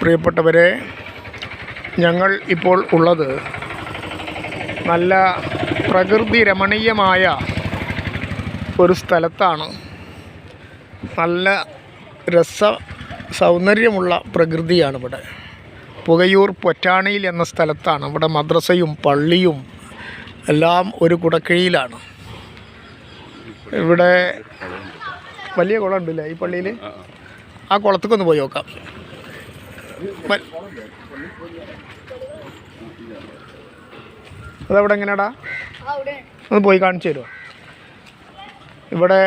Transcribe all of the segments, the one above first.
പ്രിയപ്പെട്ടവരെ ഞങ്ങൾ ഇപ്പോൾ ഉള്ളത് നല്ല പ്രകൃതി രമണീയമായ ഒരു സ്ഥലത്താണ്. നല്ല രസ സൗന്ദര്യമുള്ള പ്രകൃതിയാണ് ഇവിടെ പുകയൂർ പൊറ്റാണിയിൽ എന്ന സ്ഥലത്താണ്. ഇവിടെ മദ്രസയും പള്ളിയും എല്ലാം ഒരു കുടക്കീഴിലാണ്. ഇവിടെ വലിയ കുളം ഉണ്ടല്ലേ ഈ പള്ളിയിൽ? ആ കുളത്തേക്കൊന്ന് പോയി നോക്കാം. അതവിടെ എങ്ങനെയാടാ? ഒന്ന് പോയി കാണിച്ചു തരുമോ ഇവിടെ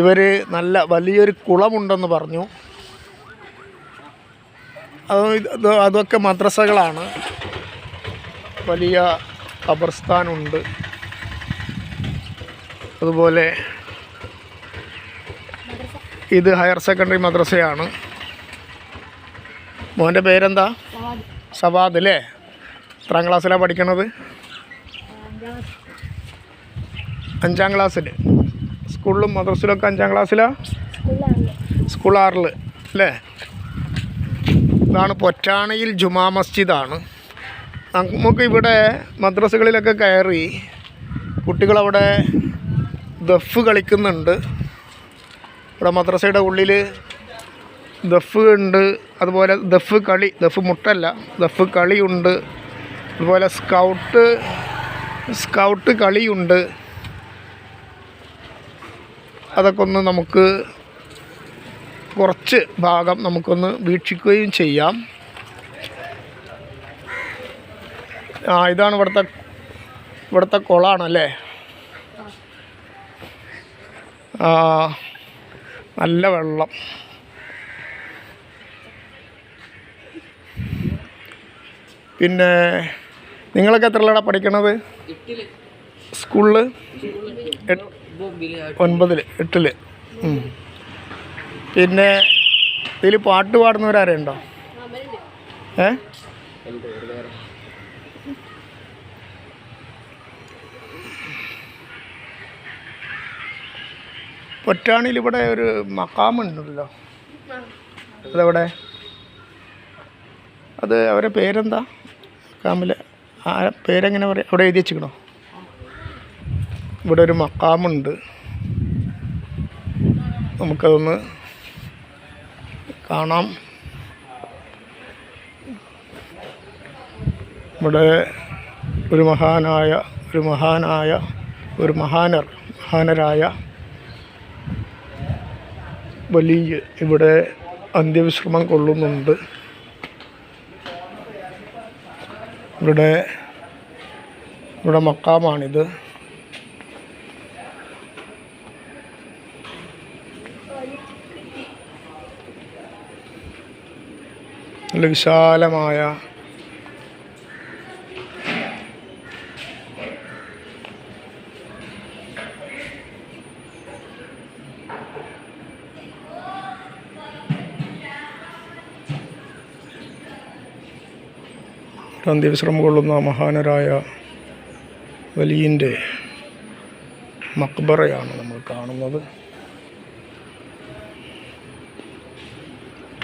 ഇവർ നല്ല വലിയൊരു കുളമുണ്ടെന്ന് പറഞ്ഞു. അത് അതൊക്കെ മദ്രസകളാണ്. വലിയ ഖബർസ്ഥാനുണ്ട് അതുപോലെ ഇത് ഹയർ സെക്കൻഡറി മദ്രസയാണ്. മോന്റെ പേരെന്താ? സവാദ്. അല്ലേ? എത്രാം ക്ലാസ്സിലാണ് പഠിക്കണത്? അഞ്ചാം ക്ലാസ്സിൽ സ്കൂളിലും മദ്രസയിലൊക്കെ അഞ്ചാം ക്ലാസ്സിലാണ് സ്കൂൾ ആറിൽ അല്ലേ? ഇതാണ് പൊറ്റാണയിൽ ജുമാ മസ്ജിദാണ്. നമുക്ക് ഇവിടെ മദ്രസകളിലൊക്കെ കയറി കുട്ടികളവിടെ ദഫ് കളിക്കുന്നുണ്ട്. ഇവിടെ മദ്രസയുടെ ഉള്ളിൽ ദഫ് ഉണ്ട് അതുപോലെ ദഫ് കളി ദഫ് മുട്ടല്ല ദഫ് കളിയുണ്ട് അതുപോലെ സ്കൗട്ട് സ്കൗട്ട് കളിയുണ്ട്. അതൊക്കെ ഒന്ന് നമുക്ക് കുറച്ച് ഭാഗം നമുക്കൊന്ന് വീക്ഷിക്കുകയും ചെയ്യാം. ആ ഇതാണ് ഇവിടുത്തെ ഇവിടുത്തെ കുളമാണല്ലേ നല്ല വെള്ളം. പിന്നെ നിങ്ങളൊക്കെ എത്രയിലാണ് പഠിക്കണത്? സ്കൂളിൽ ഒൻപതിൽ എട്ടിൽ ഉം. പിന്നെ ഇതിൽ പാട്ട് പാടുന്നവരാരുണ്ടോ? ഏ? പൊറ്റാണിയിൽ ഇവിടെ ഒരു മക്കാമുണ്ടല്ലോ അതെവിടെ? അത് അവരുടെ പേരെന്താ? മക്കാമിലെ ആ പേരെങ്ങനെ പറയാം? അവിടെ എഴുതി വെച്ചിക്കണോ ഇവിടെ ഒരു മക്കാമുണ്ട് നമുക്കതൊന്ന് കാണാം. ഇവിടെ ഒരു മഹാനായ ഒരു മഹാനായ ഒരു മഹാനർ മഹാനരായ വലിയ ഇവിടെ അന്ത്യവിശ്രമം കൊള്ളുന്നുണ്ട്. ഇവിടെ ഇവിടെ മക്കാമാണിത്. നല്ല വിശാലമായ അന്ത്യവിശ്രമം കൊള്ളുന്ന മഹാനരായ വലിയന്റെ മക്ബറയാണ് നമ്മൾ കാണുന്നത്.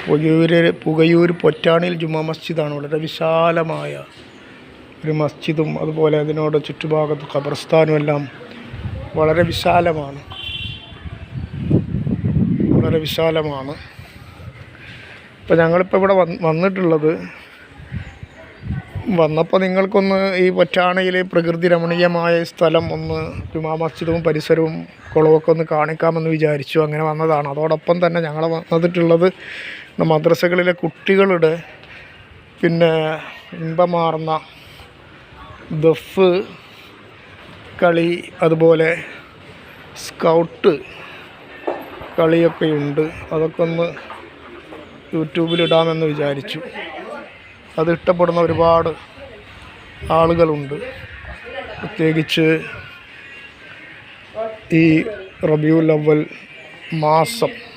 പുകയൂര് പുകയൂർ പൊറ്റാണിയിൽ ജുമാ മസ്ജിദാണ്. വളരെ വിശാലമായ ഒരു മസ്ജിദും അതുപോലെ അതിനോട് ചുറ്റുഭാഗത്ത് ഖബർസ്ഥാനും എല്ലാം വളരെ വിശാലമാണ്. വളരെ വിശാലമാണ്. ഇപ്പോൾ ഞങ്ങളിപ്പോൾ ഇവിടെ വന്നിട്ടുള്ളത് വന്നപ്പോൾ നിങ്ങൾക്കൊന്ന് ഈ പൊറ്റാണയിൽ പ്രകൃതി രമണീയമായ സ്ഥലം ഒന്ന് ജുമാ മസ്ജിദും പരിസരവും കുളമൊക്കെ ഒന്ന് കാണിക്കാമെന്ന് വിചാരിച്ചു. അങ്ങനെ വന്നതാണ്. അതോടൊപ്പം തന്നെ ഞങ്ങൾ വന്നിട്ടുള്ളത് മദ്രസകളിലെ കുട്ടികളുടെ പിന്നെ ഇമ്പമാർന്ന ദഫ് കളി അതുപോലെ സ്കൗട്ട് കളിയൊക്കെയുണ്ട്. അതൊക്കെ ഒന്ന് യൂട്യൂബിലിടാമെന്ന് വിചാരിച്ചു. അത് ഇഷ്ടപ്പെടുന്ന ഒരുപാട് ആളുകളുണ്ട്. പ്രത്യേകിച്ച് ഈ റബിയുൽ അവൽ മാസം.